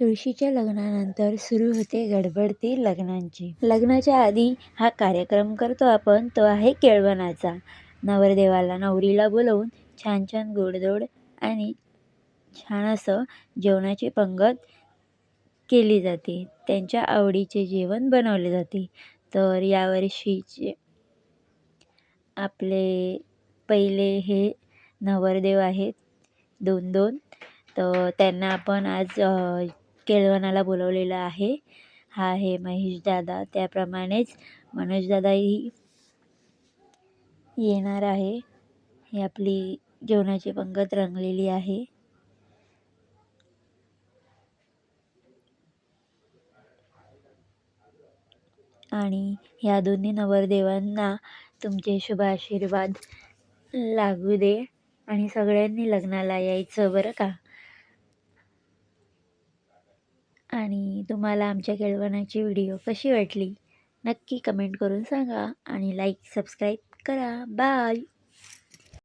तुळशीच्या लग्नानंतर सुरू होते गडबड ती लग्नांची. लग्नाच्या आधी हा कार्यक्रम करतो आपण तो आहे केळवणाचा. नवरदेवाला नवरीला बोलवून छान छान गोडधोड आणि छान असं जेवणाची पंगत केली जाते. त्यांच्या आवडीचे जेवण बनवले जाते. तर यावर्षीचे आपले पहिले हे नवरदेव आहेत दोन दोन. तर त्यांना आपण आज केळवणाला बोलवलेलं आहे. हा आहे महेश दादा. त्याप्रमाणेच मनोज दादाही येणार आहे. ही आपली जेवणाची पंगत रंगलेली आहे. आणि ह्या दोन्ही नवरदेवांना तुमचे शुभ आशीर्वाद लागू दे. आणि सगळ्यांनी लग्नाला यायचं बरं का? आणि तुम्हाला आमच्या केळवणाची व्हिडिओ कशी वाटली नक्की कमेंट करून सांगा आणि लाईक सबस्क्राईब करा. बाय!